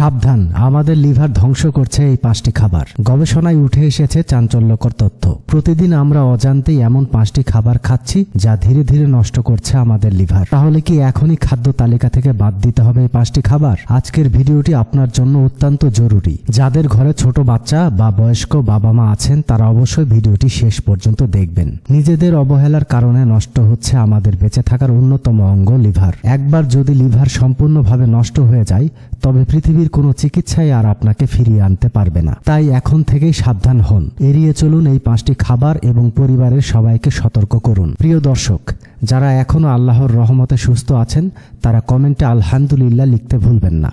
সাবধান। আমাদের লিভার ধ্বংস করছে এই পাঁচটি খাবার। গবেষণায় উঠে এসেছে চাঞ্চল্যকর তথ্য। প্রতিদিন আমরা অজান্তেই এমন পাঁচটি খাবার খাচ্ছি যা ধীরে ধীরে নষ্ট করছে আমাদের লিভার। তাহলে কি এখনই খাদ্য তালিকা থেকে বাদ দিতে হবে এই পাঁচটি খাবার? আজকের ভিডিওটি আপনার জন্য অত্যন্ত জরুরি। যাদের ঘরে ছোট বাচ্চা বা বয়স্ক বাবা মা আছেন, তারা অবশ্যই ভিডিওটি শেষ পর্যন্ত দেখবেন। নিজেদের অবহেলার কারণে নষ্ট হচ্ছে আমাদের বেঁচে থাকার অন্যতম অঙ্গ লিভার। একবার যদি লিভার সম্পূর্ণভাবে নষ্ট হয়ে যায়, তবে পৃথিবীর কোনো চিকিৎসাই আর আপনাকে ফিরিয়ে আনতে পারবে না। তাই এখন থেকেই সাবধান হন। এড়িয়ে চলুন এই পাঁচটি খাবার এবং পরিবারের সবাইকে সতর্ক করুন। প্রিয় দর্শক, যারা এখনও আল্লাহর রহমতে সুস্থ আছেন, তারা কমেন্টে আলহামদুলিল্লাহ লিখতে ভুলবেন না।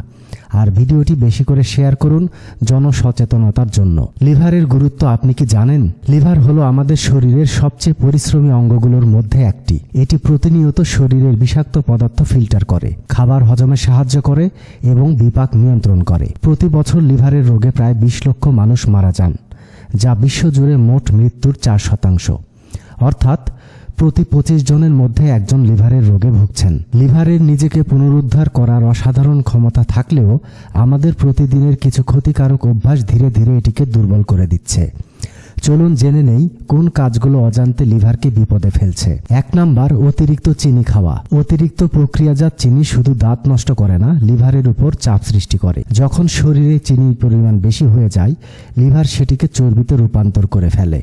আর ভিডিওটি বেশি করে শেয়ার করুন জনসচেতনতার জন্য। লিভারের গুরুত্ব আপনি কি জানেন? লিভার হলো আমাদের শরীরের সবচেয়ে পরিশ্রমী অঙ্গগুলোর মধ্যে একটি। এটি প্রতিনিয়ত শরীরের বিষাক্ত পদার্থ ফিল্টার করে, খাবার হজমে সাহায্য করে এবং বিপাক নিয়ন্ত্রণ করে। প্রতি বছর লিভারের রোগে প্রায় বিশ লক্ষ মানুষ মারা যান, যা বিশ্বজুড়ে মোট মৃত্যুর চার শতাংশ। অর্থাৎ প্রতি পঁচিশ জনের মধ্যে একজন লিভারের রোগে ভুগছেন। লিভারের নিজেকে পুনরুদ্ধার করার অসাধারণ ক্ষমতা থাকলেও আমাদের প্রতিদিনের কিছু ক্ষতিকারক অভ্যাস ধীরে ধীরে এটিকে দুর্বল করে দিচ্ছে। চলুন জেনে নেই কোন কাজগুলো অজান্তে লিভারকে বিপদে ফেলছে। এক নাম্বার, অতিরিক্ত চিনি খাওয়া। অতিরিক্ত প্রক্রিয়াজাত চিনি শুধু দাঁত নষ্ট করে না, লিভারের উপর চাপ সৃষ্টি করে। যখন শরীরে চিনির পরিমাণ বেশি হয়ে যায়, লিভার সেটিকে চর্বিতে রূপান্তর করে ফেলে।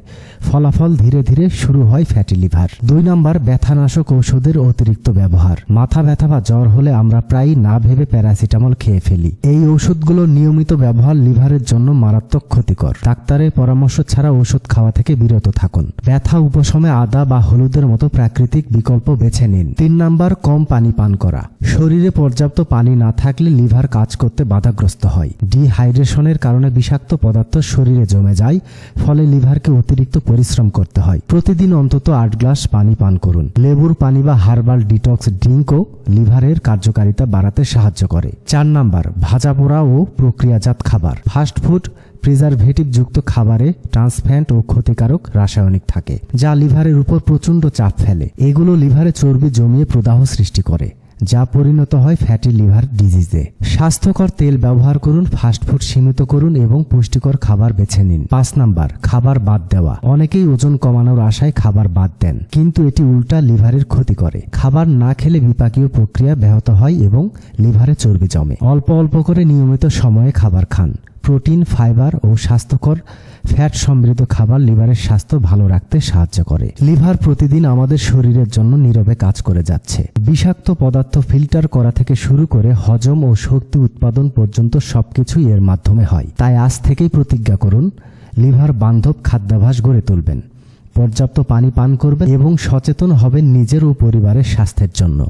ফলাফল ধীরে ধীরে শুরু হয় ফ্যাটি লিভার। দুই নাম্বার, ব্যথানাশক ঔষধের অতিরিক্ত ব্যবহার। মাথা ব্যথা বা জ্বর হলে আমরা প্রায়ই না ভেবে প্যারাসিটামল খেয়ে ফেলি। এই ওষুধগুলোর নিয়মিত ব্যবহার লিভারের জন্য মারাত্মক ক্ষতিকর। ডাক্তারের পরামর্শ ছাড়া ওষুধ খাওয়া থেকে বিরত থাকুন। ব্যথা, উপশমে আদা বা হলুদের মতো প্রাকৃতিক বিকল্প বেছে নিন। তিন নাম্বার, কম পানি পান করা। শরীরে পর্যাপ্ত পানি না থাকলে লিভার কাজ করতে বাধাগ্রস্ত হয়। ডিহাইড্রেশনের কারণে বিষাক্ত পদার্থ শরীরে জমে যায়, ফলে লিভারকে অতিরিক্ত পরিশ্রম করতে হয়। প্রতিদিন অন্তত আট গ্লাস পানি পান করুন। লেবুর পানি বা হার্বাল ডিটক্স ড্রিঙ্কও লিভারের কার্যকারিতা বাড়াতে সাহায্য করে। চার নাম্বার, ভাজা পোড়া ও প্রক্রিয়াজাত খাবার। ফাস্ট ফুড প্রিজারভেটিভ যুক্ত খাবারে ট্রান্সফ্যান্ট ও ক্ষতিকারক রাসায়নিক থাকে, যা লিভারের উপর প্রচণ্ড চাপ ফেলে। এগুলো লিভারে চর্বি জমিয়ে প্রদাহ সৃষ্টি করে, যা পরিণত হয় ফ্যাটি লিভার ডিজিজে স্বাস্থ্যকর তেল ব্যবহার করুন ফাস্টফুড সীমিত করুন এবং পুষ্টিকর খাবার বেছে নিন। পাঁচ নাম্বার, খাবার বাদ দেওয়া। অনেকেই ওজন কমানোর আশায় খাবার বাদ দেন, কিন্তু এটি উল্টা লিভারের ক্ষতি করে। খাবার না খেলে বিপাকীয় প্রক্রিয়া ব্যাহত হয় এবং লিভারে চর্বি জমে। অল্প অল্প করে নিয়মিত সময়ে খাবার খান। প্রোটিন, ফাইবার ও স্বাস্থ্যকর ফ্যাট সমৃদ্ধ খাবার লিভারের স্বাস্থ্য ভালো রাখতে সাহায্য করে। লিভার প্রতিদিন আমাদের শরীরের জন্য নীরবে কাজ করে যাচ্ছে। বিষাক্ত পদার্থ ফিল্টার করা থেকে শুরু করে হজম ও শক্তি উৎপাদন পর্যন্ত সবকিছুই এর মাধ্যমে হয়। তাই আজ থেকেই প্রতিজ্ঞা করুন, লিভার বান্ধব খাদ্যাভ্যাস গড়ে তুলবেন, পর্যাপ্ত পানি পান করবেন এবং সচেতন হবেন নিজের ও পরিবারের স্বাস্থ্যের জন্য।